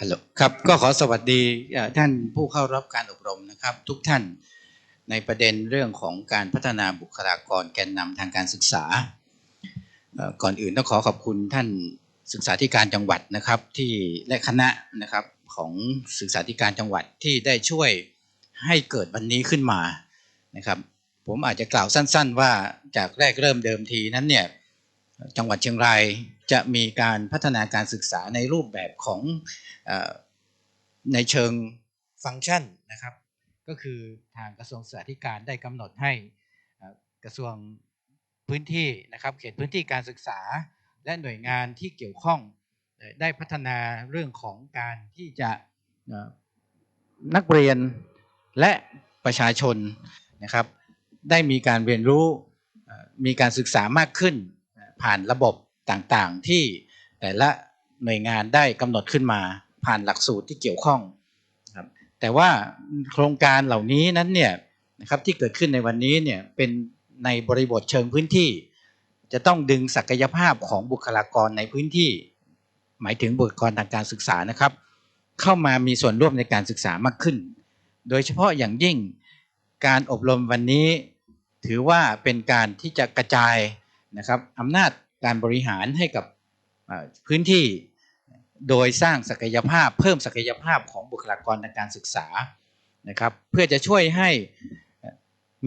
ฮัลโหลครับก็ขอสวัสดีท่านผู้เข้ารับการอบรมนะครับ ทุกท่านในประเด็นเรื่องของการพัฒนาบุคลากรแกนนำทางการศึกษา ก่อนอื่นต้องขอขอบคุณท่านศึกษาธิการจังหวัดนะครับที่และคณะนะครับของศึกษาธิการจังหวัดที่ได้ช่วยให้เกิดวันนี้ขึ้นมานะครับ ผมอาจจะกล่าวสั้น ๆ ว่าจากแรกเริ่มเดิมทีนั้นเนี่ย จังหวัดเชียงรายจะมีการพัฒนาการศึกษาในรูปแบบของอในเชิงฟังก์ชันนะครับ ก็คือทางกระทรวงศึกษาธิการได้กำหนดให้กระทรวงพื้นที่นะครับเขตพื้นที่การศึกษา และหน่วยงานที่เกี่ยวข้องได้พัฒนาเรื่องของการที่จะนักเรียนและประชาชนนะครับ ได้มีการเรียนรู้มีการศึกษามากขึ้น ผ่านระบบต่างๆ ที่แต่ละหน่วยงานได้กำหนดขึ้นมา ผ่านหลักสูตรที่เกี่ยวข้องนะครับแต่ว่าโครงการเหล่านี้นั้นเนี่ยนะครับที่เกิดขึ้นในวันนี้เนี่ยเป็นในบริบทเชิงพื้นที่ จะต้องดึงศักยภาพของบุคลากรในพื้นที่ หมายถึงบุคลากรทางการศึกษานะครับ เข้ามามีส่วนร่วมในการศึกษามากขึ้น โดยเฉพาะอย่างยิ่งการอบรมวันนี้ ถือว่าเป็นการที่จะกระจาย นะครับอำนาจการบริหารให้กับพื้นที่โดยสร้างศักยภาพเพิ่มศักยภาพของบุคลากรทางการศึกษานะครับ เพื่อจะช่วยให้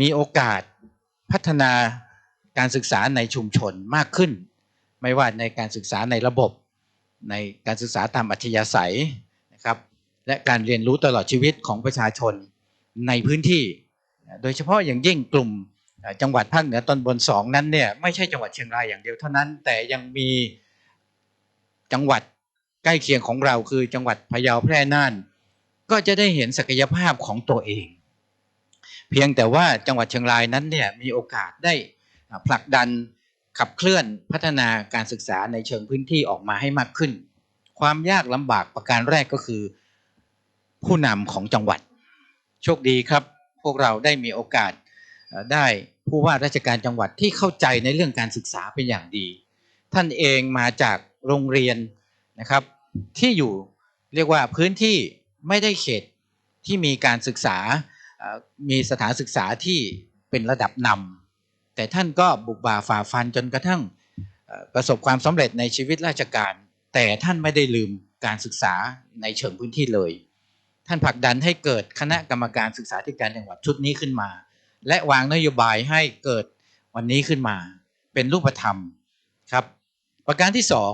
มีโอกาสพัฒนาการศึกษาในชุมชนมากขึ้น ไม่ว่าในการศึกษาในระบบ ในการศึกษาตามอัธยาศัยนะครับและการเรียนรู้ตลอดชีวิตของประชาชนในพื้นที่ โดยเฉพาะอย่างยิ่งกลุ่ม จังหวัดภาคเหนือตอนบนสองนั้นเนี่ยไม่ใช่จังหวัดเชียงรายอย่างเดียวเท่านั้น แต่ยังมีจังหวัดใกล้เคียงของเราคือจังหวัดพะเยาแพร่น่าน ก็จะได้เห็นศักยภาพของตัวเอง เพียงแต่ว่าจังหวัดเชียงรายนั้นเนี่ยมีโอกาสได้ผลักดันขับเคลื่อนพัฒนาการศึกษาในเชิงพื้นที่ออกมาให้มากขึ้น ความยากลำบากประการแรกก็คือ ผู้นำของจังหวัด โชคดีครับ พวกเราได้มีโอกาสได้ ผู้ว่าราชการจังหวัดที่เข้าใจในเรื่องการศึกษาเป็นอย่างดี ท่านเองมาจากโรงเรียนนะครับ ที่อยู่เรียกว่าพื้นที่ไม่ได้เขตที่มีการศึกษา มีสถานศึกษาที่เป็นระดับนำแต่ท่านก็บุกบ่าฝ่าฟันจนกระทั่งประสบความสำเร็จในชีวิตราชการ แต่ท่านไม่ได้ลืมการศึกษาในเชิงพื้นที่เลย ท่านผลักดันให้เกิดคณะกรรมการศึกษาธิการจังหวัดชุดนี้ขึ้นมา และวางนโยบายให้เกิดวันนี้ขึ้นมา เป็นรูปธรรมครับ ประการที่สอง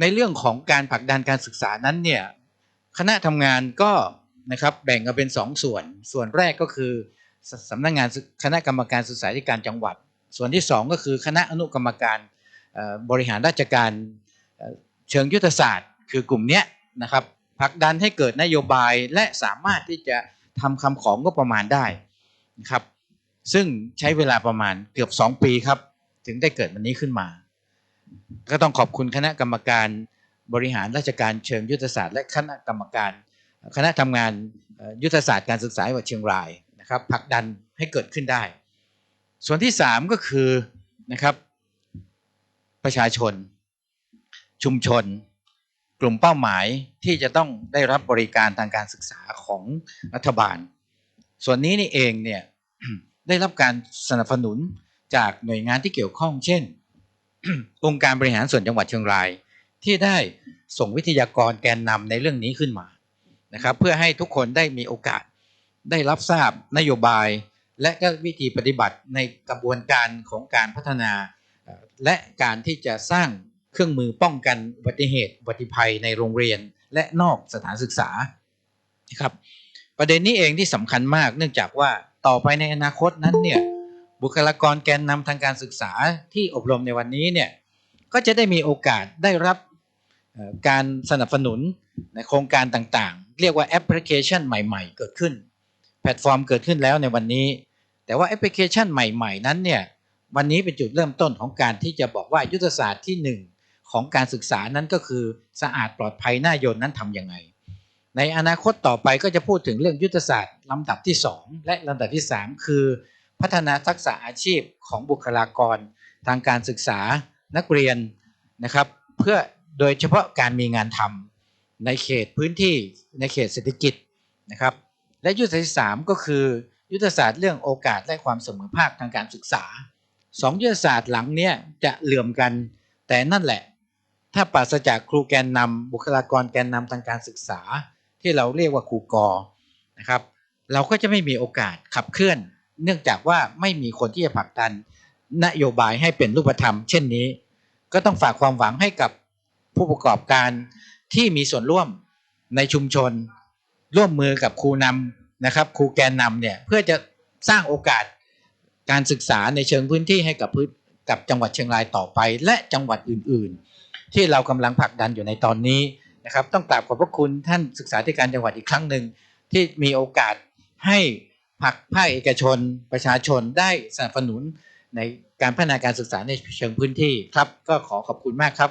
ในเรื่องของการผลักดันการศึกษานั้นเนี่ยคณะทำงานก็นะครับแบ่งกันเป็นสองส่วน ส่วนแรกก็คือสำนักงานคณะกรรมการศึกษาธิการจังหวัด ส่วนที่สองก็คือคณะอนุกรรมการบริหารราชการเชิงยุทธศาสตร์ คือกลุ่มนี้นะครับผลักดันให้เกิดนโยบายและสามารถที่จะทำคำของก็ประมาณได้ นะครับ ซึ่งใช้เวลาประมาณเกือบ 2 ปีครับ ถึงได้เกิดวันนี้ขึ้นมา ก็ต้องขอบคุณคณะกรรมการบริหารราชการเชิงยุทธศาสตร์ และคณะกรรมการ คณะทำงานยุทธศาสตร์การศึกษาจังหวัดเชียงรายนะครับผลักดันให้เกิดขึ้นได้ ส่วนที่ 3 ก็คือนะครับ ประชาชน ชุมชน กลุ่มเป้าหมายที่จะต้องได้รับบริการทางการศึกษาของรัฐบาล ส่วนนี้นี่เองเนี่ยได้รับการสนับสนุนจากหน่วยงานที่เกี่ยวข้อง เช่น องค์การบริหารส่วนจังหวัดเชียงราย ที่ได้ส่งวิทยากรแกนนำในเรื่องนี้ขึ้นมานะครับ เพื่อให้ทุกคนได้มีโอกาสได้รับทราบนโยบาย และก็วิธีปฏิบัติในกระบวนการของการพัฒนา และการที่จะสร้างเครื่องมือป้องกันอุบัติเหตุอุบัติภัยในโรงเรียนและนอกสถานศึกษานะครับ ประเด็นนี้เองที่สำคัญมาก เนื่องจากว่าต่อไปในอนาคตนั้นเนี่ยบุคลากรแกนนำทางการศึกษาที่อบรมในวันนี้เนี่ยก็จะได้มีโอกาสได้รับการสนับสนุนในโครงการต่างๆ เรียกว่าแอปพลิเคชันใหม่ๆ เกิดขึ้น แพลตฟอร์มเกิดขึ้นแล้วในวันนี้ แต่ว่าแอปพลิเคชันใหม่ๆ นั้นเนี่ยวันนี้เป็นจุดเริ่มต้นของการที่จะบอกว่ายุทธศาสตร์ที่หนึ่งของการศึกษานั้นก็คือสะอาดปลอดภัยน่าโยนนั้นทำยังไง ในอนาคตต่อไปก็จะพูดถึงเรื่องยุทธศาสตร์ลำดับที่ 2 และลำดับที่ 3 คือ พัฒนาทักษะอาชีพของบุคลากร ทางการศึกษานักเรียนนะครับ เพื่อโดยเฉพาะการมีงานทำในเขตพื้นที่ในเขตเศรษฐกิจนะครับ และยุทธศาสตร์ที่สามก็คือ ยุทธศาสตร์เรื่องโอกาสและความเสมอภาคทางการศึกษาสองยุทธศาสตร์หลังเนี้ยจะเหลื่อมกัน แต่นั่นแหละ ถ้าปราศจากครูแกนนำบุคลากรแกนนำทางการศึกษา ที่เราเรียกว่าครูกอนะครับ เราก็จะไม่มีโอกาสขับเคลื่อน เนื่องจากว่าไม่มีคนที่จะผลักดัน นโยบายให้เป็นรูปธรรม เช่นนี้ ก็ต้องฝากความหวังให้กับผู้ประกอบการที่มีส่วนร่วมในชุมชน ร่วมมือกับครูนำนะครับครูแกนนำเนี่ยเพื่อจะสร้างโอกาสการศึกษาในเชิงพื้นที่ให้กับพื้นกับจังหวัดเชียงรายต่อไป และจังหวัดอื่น ๆ ที่เรากำลังผลักดันอยู่ในตอนนี้ นะครับต้องกราบขอบพระคุณท่านศึกษาธิการจังหวัดอีกครั้งหนึ่งที่มีโอกาสให้ผักภาคเอกชนประชาชนได้สนับสนุนในการพัฒนาการศึกษาในเชิงพื้นที่ครับ ก็ขอขอบคุณมากครับ